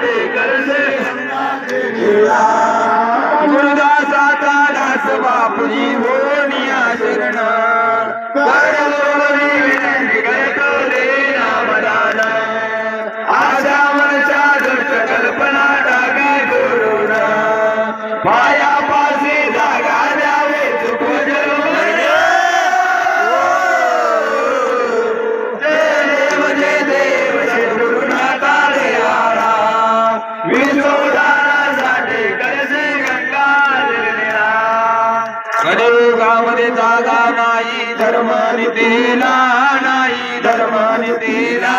साठी गुरुदासाचा दास बापुजी होनिया शरण करगोरी विनंती करतो दे नामदान आशा मनच्या दुष्ट कल्पना धर्माने दिला नाही धर्मनीतीला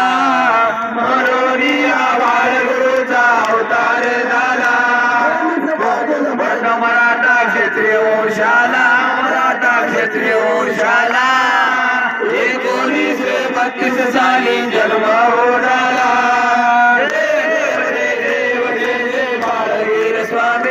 म्हणून मरोरी बाळगुरूचा अवतार झाला. मराठा क्षेत्रीय वंशाला मराठा क्षेत्रीय वंशाला. एकोणीसशे बत्तीस साली जन्म होणारा. देव जय देव बाळगीर स्वामी.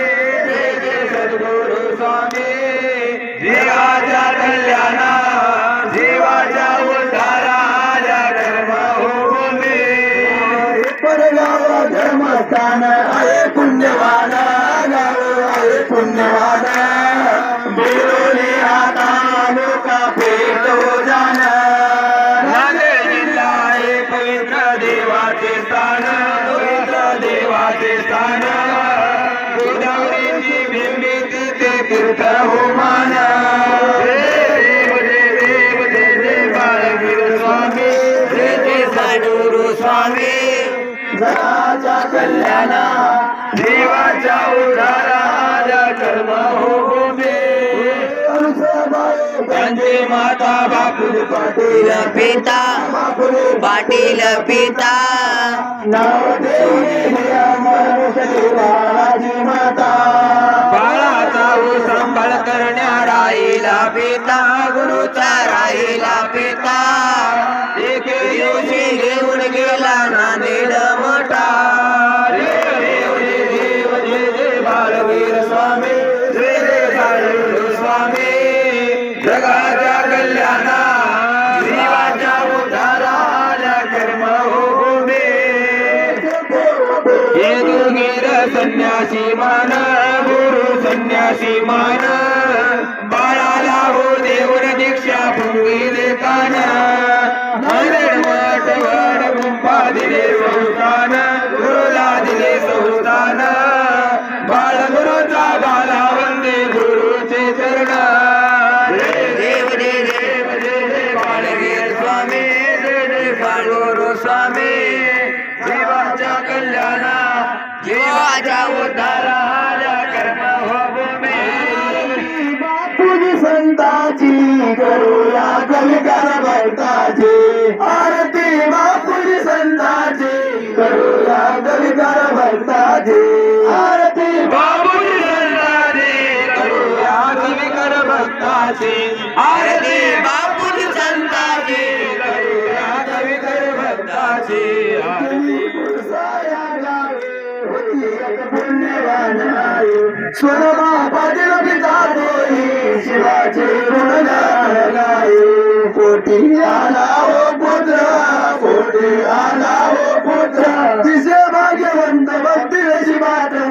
तीर्थ देव देव स्वामी। जय जय स्वामी। जगाच्या कल्याणा देवाच्या कर्म हो त्यांचे माता पाटील पिता पाटील पिता। नाव देवी माता। पिता गुरुचा राहिला पिता. एक दिवशी घेऊन गेला नांदेड मोठा. देव देव जय स्वामी. जय जय स्वामी. जगाच्या कल्याणा जीवाच्या उद्धाराच्या कर्म होमे भूमी येदुगीर संन्यासी मान गुरु संन्यासी मान. जीवाच्या कर्म हो भूमी. बापूजी संताची करूया कलिकार भक्ताची आरती बापूजी संताची करूया कलिकार भक्ताची आरती बापूजी संताची करूया कलिकार भक्ताची आरती बापू स्वरमा पाटील पिता दोही शिवाचे कोटी आला पुत्र कोटी आला पुत्र भाग्यवंत भक्ती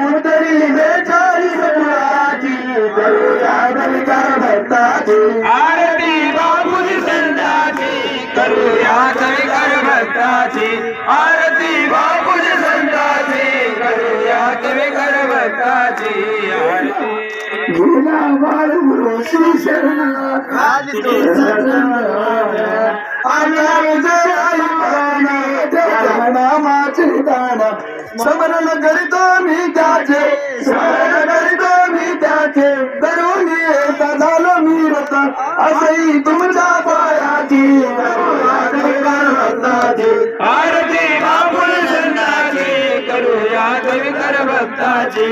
उतरी बेचाळीस करूया भक्ताची आरती बापूजी संताची करूया कविकार भक्ताची आरती गुरुना बाळ गुरु श्री शरण समरण करीतो मी त्याचे समरण करीतो मी त्याचे करून येता झालो मी रता असही तुमच्या पायाची आरती बापुल संताची करूया कविकर भक्ताची.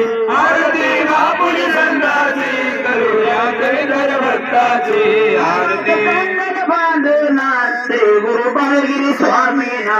कविकर भक्ताची आरती बांधना श्री गुरु बाळगिरी स्वामीना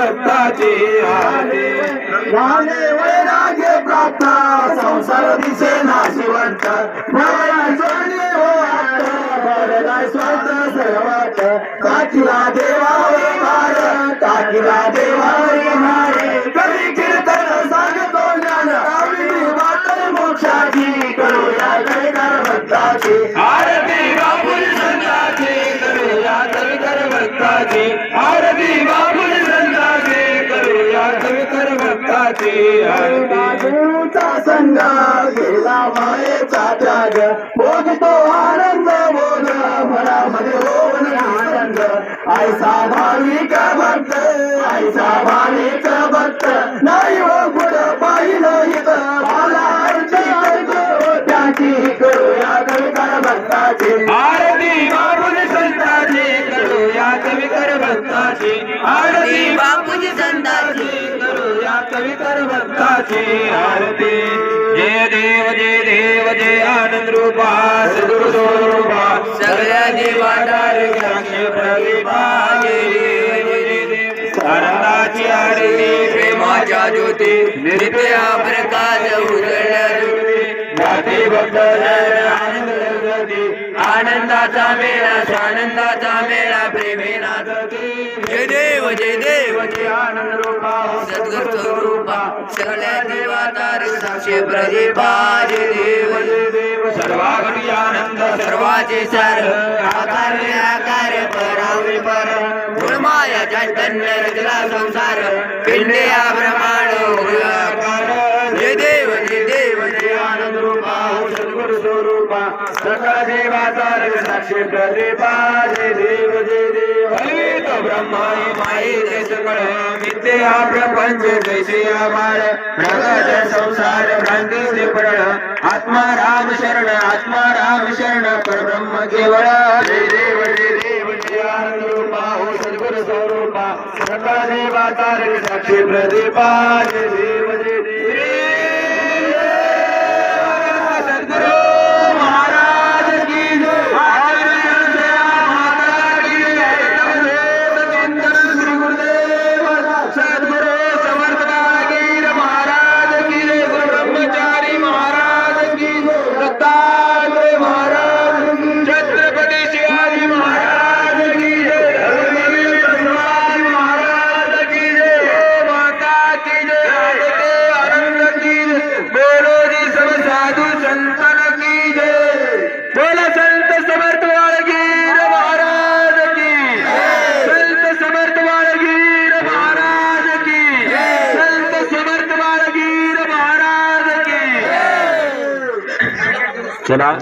दत्ताची आले. झाले वैराग्य प्राप्त संसार दिसे ना शिवंत राजूचा आरती गेला मायेचा त्याग भोगतो आनंद बोल मनामध्ये होऊन आनंद. ऐसा भाविक भक्त ऐसा भाविक भक्त. नाही हो आरती जय देव जय देव जय आनंद रूपा. सद्गुरु स्वरूपा सगळ्या देवादार प्रतिभा आनंदाची आरती प्रेमाच्या ज्योती. नित्या प्रकाश उजळल्या ज्योती. भक्त आनंद आनंदाचा मेळा आनंदाचा मेळा प्रेमेना जय. देव जय देव. जय आनंद रूपा सद्गुरु स्वरूपा सगळ्या देवादार साक्षी प्रदीपा जय देव जय देव. सर्वागती आनंद सर्वाचे सार आकार आकार परावरी पर. गुणमाया चैतन्य रचला संसार पिंडे ब्रह्मांड सकळ देवाचा रे साक्षी देव जे देव तो ब्रह्मा माई सकळ प्रपंच जैसे संसार भ्रांती से आत्मा राम शरण आत्मा राम शरण परब्रह्म केवळ जय देव जय देव जय हो सद्गुरु स्वरूपा सकळ देवाचा रे साक्षी देव Tchau.